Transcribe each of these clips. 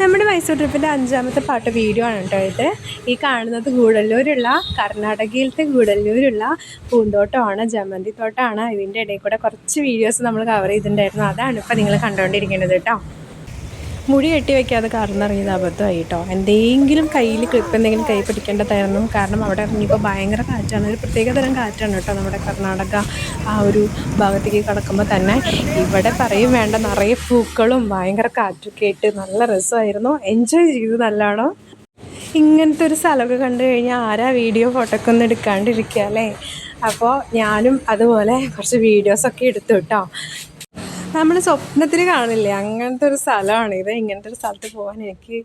നമ്മുടെ മൈസൂർ ട്രിപ്പിന്റെ അഞ്ചാമത്തെ പാട്ട് വീഡിയോ ആണ് കേട്ടോ ഇത്. ഈ കാണുന്നത് ഗൂഡല്ലൂരുള്ള കർണാടകയിലത്തെ ഗൂഡല്ലൂരുള്ള പൂന്തോട്ടമാണ് ജമന്തി തോട്ടമാണ് ഇതിന്റെ ഇടയിൽ കൂടെ കുറച്ച് വീഡിയോസ് നമ്മൾ കവർ ചെയ്തിട്ടുണ്ടായിരുന്നു. അതാണ് ഇപ്പോൾ നിങ്ങൾ കണ്ടുകൊണ്ടിരിക്കുന്നത് കേട്ടോ. മുടി കെട്ടി വെക്കാതെ കാർന്നിറങ്ങിയത് അബദ്ധമായി കേട്ടോ എന്തെങ്കിലും കയ്യിൽ ക്ലിപ്പ് എന്തെങ്കിലും കൈ പിടിക്കേണ്ടതായിരുന്നു. കാരണം അവിടെ ഇറങ്ങിയപ്പോൾ ഭയങ്കര കാറ്റാണ്. ഒരു പ്രത്യേക തരം കാറ്റാണ് കേട്ടോ നമ്മുടെ കർണാടക ആ ഒരു ഭാഗത്തേക്ക് കടക്കുമ്പോൾ തന്നെ. ഇവിടെ പറയും വേണ്ട നിറയെ പൂക്കളും ഭയങ്കര കാറ്റൊക്കെ ആയിട്ട് നല്ല രസമായിരുന്നു. എൻജോയ് ചെയ്തു നല്ലോണം. ഇങ്ങനത്തെ ഒരു സ്ഥലമൊക്കെ കണ്ടു കഴിഞ്ഞാൽ ആരാ വീഡിയോ ഫോട്ടോക്കെ ഒന്നും എടുക്കാണ്ടിരിക്കുക അല്ലേ? അപ്പോൾ ഞാനും അതുപോലെ കുറച്ച് വീഡിയോസൊക്കെ എടുത്തു കേട്ടോ. നമ്മൾ സ്വപ്നത്തിൽ കാണില്ലേ അങ്ങനത്തെ ഒരു സ്ഥലമാണ്. ഇത് ഇങ്ങനത്തെ ഒരു സ്ഥലത്ത് പോകാൻ എനിക്ക്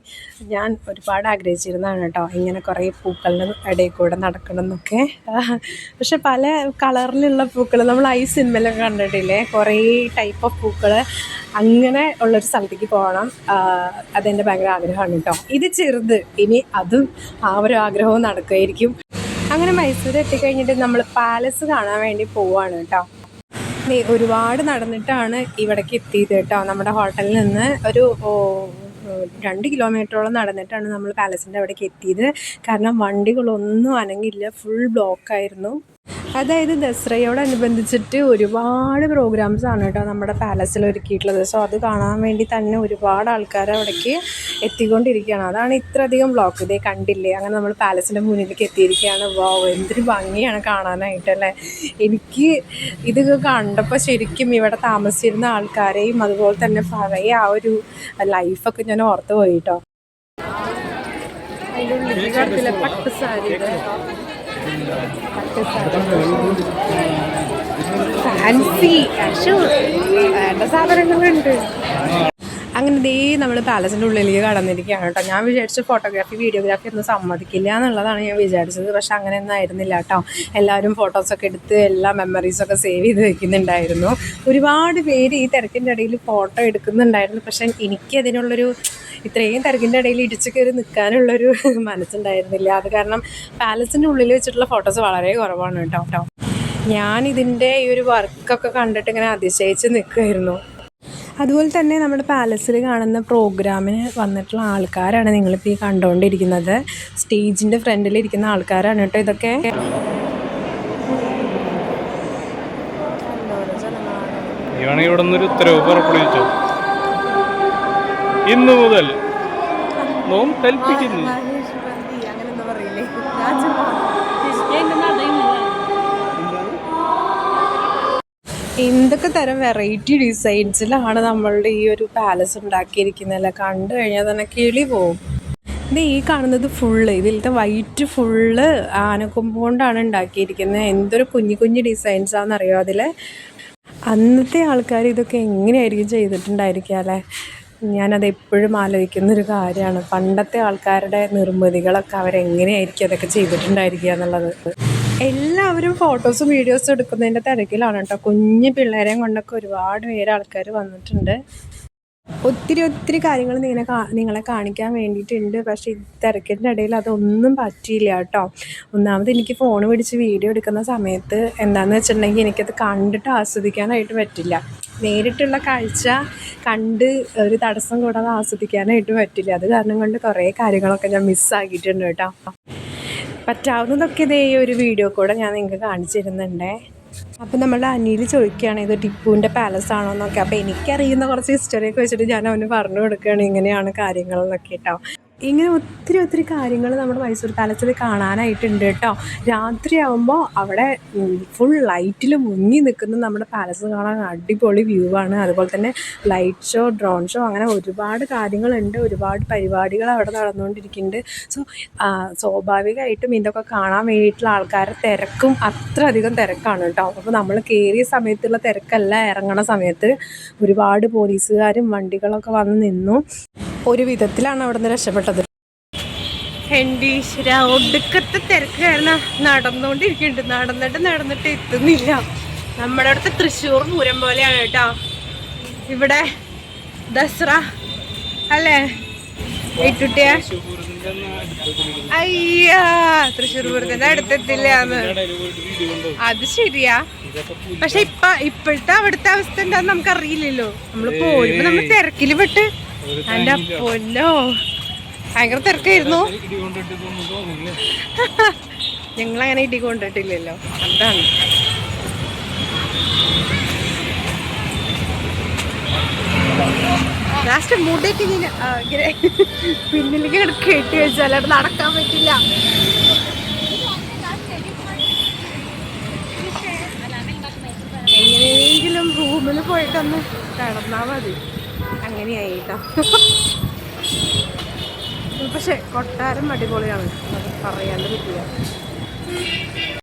ഞാൻ ഒരുപാട് ആഗ്രഹിച്ചിരുന്നതാണ് കേട്ടോ. ഇങ്ങനെ കുറേ പൂക്കളുടെ ഇടയിൽ കൂടെ നടക്കണം എന്നൊക്കെ പക്ഷെ പല കളറിലുള്ള പൂക്കൾ നമ്മൾ ഐ സിനിമയിലൊക്കെ കണ്ടിട്ടില്ലേ? കുറേ ടൈപ്പ് ഓഫ് പൂക്കൾ അങ്ങനെ ഉള്ളൊരു സ്ഥലത്തേക്ക് പോകണം. അതെന്റെ ഭയങ്കര ആഗ്രഹമാണ് കേട്ടോ. ഇത് ചെറുത്. ഇനി അതും ആ ഒരു ആഗ്രഹവും നടക്കുമായിരിക്കും അങ്ങനെ മൈസൂർ എത്തിക്കഴിഞ്ഞിട്ട് നമ്മൾ പാലസ് കാണാൻ വേണ്ടി പോവാണ് കേട്ടോ. ഒരുപാട് നടന്നിട്ടാണ് ഇവിടേക്ക് എത്തിയത് കേട്ടോ. നമ്മുടെ ഹോട്ടലിൽ നിന്ന് ഒരു രണ്ട് കിലോമീറ്ററോളം നടന്നിട്ടാണ് നമ്മൾ പാലസിന്റെ അവിടേക്ക് എത്തിയത്. കാരണം വണ്ടികളൊന്നും അനങ്ങില്ല ഫുൾ ബ്ലോക്കായിരുന്നു. അതായത് ദസറയോടനുബന്ധിച്ചിട്ട് ഒരുപാട് പ്രോഗ്രാംസ് ആണ് കേട്ടോ നമ്മുടെ പാലസിൽ ഒരുക്കിയിട്ടുള്ളത്. സോ അത് കാണാൻ വേണ്ടി തന്നെ ഒരുപാട് ആൾക്കാർ അവിടേക്ക് എത്തിക്കൊണ്ടിരിക്കുകയാണ്. അതാണ് ഇത്രയധികം ബ്ലോക്ക് ഇതേ കണ്ടില്ലേ? അങ്ങനെ നമ്മൾ പാലസിന്റെ മുന്നിലേക്ക് എത്തിയിരിക്കുകയാണ്. വാ എന്തൊരു ഭംഗിയാണ് കാണാനായിട്ടല്ലേ എനിക്ക് ഇത് കണ്ടപ്പോൾ ശരിക്കും ഇവിടെ താമസിച്ചിരുന്ന ആൾക്കാരെയും അതുപോലെ തന്നെ പഴയ ആ ഒരു ലൈഫൊക്കെ ഞാൻ ഓർത്ത് പോയി കേട്ടോ. അതിന്റെ ഉള്ളിൽ പട്ട് സാരി ഫാൻസി സാധനങ്ങളുണ്ട്. അങ്ങനെ ദേ നമ്മൾ പാലസിന്റെ ഉള്ളിലേക്ക് കടന്നിരിക്കുകയാണ് കേട്ടോ ഞാൻ വിചാരിച്ചു ഫോട്ടോഗ്രാഫി വീഡിയോഗ്രാഫി ഒന്നും സമ്മതിക്കില്ല എന്നുള്ളതാണ് ഞാൻ വിചാരിച്ചത്. പക്ഷെ അങ്ങനെയൊന്നും ആയിരുന്നില്ല കേട്ടോ എല്ലാവരും ഫോട്ടോസൊക്കെ എടുത്ത് എല്ലാ മെമ്മറീസൊക്കെ സേവ് ചെയ്ത് വെക്കുന്നുണ്ടായിരുന്നു. ഒരുപാട് പേര് ഈ തിരക്കിന്റെ ഇടയിൽ ഫോട്ടോ എടുക്കുന്നുണ്ടായിരുന്നു. പക്ഷെ എനിക്ക് അതിനുള്ളൊരു ഇത്രയും തിരക്കിന്റെ ഇടയിൽ ഇടിച്ചു കയറി നിൽക്കാനുള്ളൊരു മനസ്സുണ്ടായിരുന്നില്ല. അത് കാരണം പാലസിന്റെ ഉള്ളിൽ വെച്ചിട്ടുള്ള ഫോട്ടോസ് വളരെ കുറവാണ് കേട്ടോ കേട്ടോ ഞാനിതിന്റെ ഈ ഒരു വർക്കൊക്കെ കണ്ടിട്ട് ഇങ്ങനെ അതിശയിച്ച് നിൽക്കുമായിരുന്നു അതുപോലെ തന്നെ നമ്മുടെ പാലസിൽ കാണുന്ന പ്രോഗ്രാമിന് വന്നിട്ടുള്ള ആൾക്കാരാണ് നിങ്ങളിപ്പോൾ ഈ കണ്ടുകൊണ്ടിരിക്കുന്നത് സ്റ്റേജിന്റെ ഫ്രണ്ടിലിരിക്കുന്ന ആൾക്കാരാണ് കേട്ടോ ഇതൊക്കെ. ഇവിടെ നിന്നൊരു ഉത്തരവ് പുറപ്പെടുവിച്ചു. ഇന്നു മുതൽ നോം കൽപ്പിക്കുന്നു. എന്തൊക്കെ തരം വെറൈറ്റി ഡിസൈൻസിലാണ് നമ്മളുടെ ഈ ഒരു പാലസ് ഉണ്ടാക്കിയിരിക്കുന്നതല്ല കണ്ടു കഴിഞ്ഞാൽ തന്നെ കിളി പോകും ഇത് ഈ കാണുന്നത് ഫുള്ള് ഇതിലത്തെ വൈറ്റ് ഫുള്ള് ആനക്കൊമ്പ് കൊണ്ടാണ് ഉണ്ടാക്കിയിരിക്കുന്നത്. എന്തൊരു കുഞ്ഞു കുഞ്ഞു ഡിസൈൻസാണെന്നറിയോ അതിൽ? അന്നത്തെ ആൾക്കാർ ഇതൊക്കെ എങ്ങനെയായിരിക്കും ചെയ്തിട്ടുണ്ടായിരിക്കുക അല്ലേ? ഞാനത് എപ്പോഴും ആലോചിക്കുന്ന ഒരു കാര്യമാണ്. പണ്ടത്തെ ആൾക്കാരുടെ നിർമ്മിതികളൊക്കെ അവരെങ്ങനെയായിരിക്കും അതൊക്കെ ചെയ്തിട്ടുണ്ടായിരിക്കുക എന്നുള്ളത്. എല്ലാവരും ഫോട്ടോസും വീഡിയോസും എടുക്കുന്നതിന്റെ തിരക്കിലാണ് കേട്ടോ. കുഞ്ഞു പിള്ളേരെയും കൊണ്ടൊക്കെ ഒരുപാട് പേര് ആൾക്കാർ വന്നിട്ടുണ്ട്. ഒത്തിരി ഒത്തിരി കാര്യങ്ങൾ നിങ്ങളെ നിങ്ങളെ കാണിക്കാൻ വേണ്ടിയിട്ടുണ്ട്. പക്ഷേ ഈ തിരക്കിന്റെ ഇടയിൽ അതൊന്നും പറ്റിയില്ല കേട്ടോ. ഒന്നാമത് എനിക്ക് ഫോൺ പിടിച്ച് വീഡിയോ എടുക്കുന്ന സമയത്ത് എന്താണെന്ന് വെച്ചിട്ടുണ്ടെങ്കിൽ എനിക്കത് കണ്ടിട്ട് ആസ്വദിക്കാനായിട്ട് പറ്റില്ല. നേരിട്ടുള്ള കാഴ്ച കണ്ട് ഒരു തടസ്സം കൂടാതെ ആസ്വദിക്കാനായിട്ട് പറ്റില്ല. അത് കാരണം കൊണ്ട് കുറേ കാര്യങ്ങളൊക്കെ ഞാൻ മിസ്സാക്കിയിട്ടുണ്ട് കേട്ടോ. പറ്റാവുന്നതൊക്കെ ഇതേ ഒരു വീഡിയോ കൂടെ ഞാൻ നിങ്ങൾക്ക് കാണിച്ചു തരുന്നുണ്ടേ അപ്പം നമ്മളുടെ അനിയിൽ ചോദിക്കുകയാണ് ഇത് ടിപ്പുവിന്റെ പാലസ് ആണോ എന്നൊക്കെ. അപ്പോൾ എനിക്കറിയുന്ന കുറച്ച് ഹിസ്റ്ററിയൊക്കെ വെച്ചിട്ട് ഞാൻ അവന് പറഞ്ഞു കൊടുക്കുകയാണ് ഇങ്ങനെയാണ് കാര്യങ്ങളെന്നൊക്കെ കേട്ടോ. ഇങ്ങനെ ഒത്തിരി ഒത്തിരി കാര്യങ്ങൾ നമ്മുടെ മൈസൂർ പാലസിൽ കാണാനായിട്ടുണ്ട് കേട്ടോ. രാത്രിയാവുമ്പോൾ അവിടെ ഫുൾ ലൈറ്റിൽ മുങ്ങി നിൽക്കുന്ന നമ്മുടെ പാലസ് കാണാൻ അടിപൊളി വ്യൂ ആണ്. അതുപോലെ തന്നെ ലൈറ്റ് ഷോ ഡ്രോൺ ഷോ അങ്ങനെ ഒരുപാട് കാര്യങ്ങളുണ്ട്. ഒരുപാട് പരിപാടികൾ അവിടെ നടന്നുകൊണ്ടിരിക്കുന്നുണ്ട്. സോ സ്വാഭാവികമായിട്ടും ഇതൊക്കെ കാണാൻ വേണ്ടിയിട്ടുള്ള ആൾക്കാരുടെ തിരക്കും അത്രയധികം തിരക്കാണ് കേട്ടോ. അപ്പോൾ നമ്മൾ കയറിയ സമയത്തുള്ള തിരക്കല്ല. ഇറങ്ങണ സമയത്ത് ഒരുപാട് പോലീസുകാരും വണ്ടികളൊക്കെ വന്ന് നിന്നു. ഒരു വിധത്തിലാണ് അവിടെ നിന്ന് രക്ഷപ്പെട്ടത്. എന്റെ ഒടുക്കത്തെ തിരക്ക് കാരണം നടന്നുകൊണ്ടിരിക്കുന്നുണ്ട് നടന്നിട്ട് നടന്നിട്ട് എത്തുന്നില്ല. നമ്മുടെ അടുത്ത് തൃശ്ശൂർ പൂരം പോലെയാണ് കേട്ടോ. ഇവിടെ ദസറ അല്ലേ? ഏറ്റുട്ടിയ? അയ്യാ തൃശ്ശൂർ പൂരത്തിന്റെ അടുത്തെത്തില്ല അത് ശരിയാ. പക്ഷെ ഇപ്പൊ ഇപ്പോഴത്തെ അവിടുത്തെ അവസ്ഥ എന്താന്ന് നമുക്കറിയില്ലല്ലോ. നമ്മൾ പോരുമ്പോ നമ്മൾ തിരക്കിൽ പെട്ട് അതൊരു എന്റെ പൊല്ലോ ഭയങ്കര തിരക്കായിരുന്നു. ഞങ്ങൾ അങ്ങനെ ഞങ്ങളങ്ങനെ ഇടി കൊണ്ടിട്ടില്ലല്ലോ. അതാണ് ലാസ്റ്റ് മുടിയൊക്കെ ഇങ്ങനെ ഇങ്ങനെ പിന്നിലേക്ക് ഇങ്ങട് കെട്ടി വെച്ചാൽ അത് നടക്കാൻ പറ്റില്ല. എങ്ങനെയെങ്കിലും റൂമിൽ പോയിട്ടൊന്ന് കിടന്നാ മതി. അങ്ങനെയായിട്ടോ. പക്ഷെ കൊട്ടാരം അടിപൊളിയാണ്. പറയാണ്ട് പറ്റില്ല.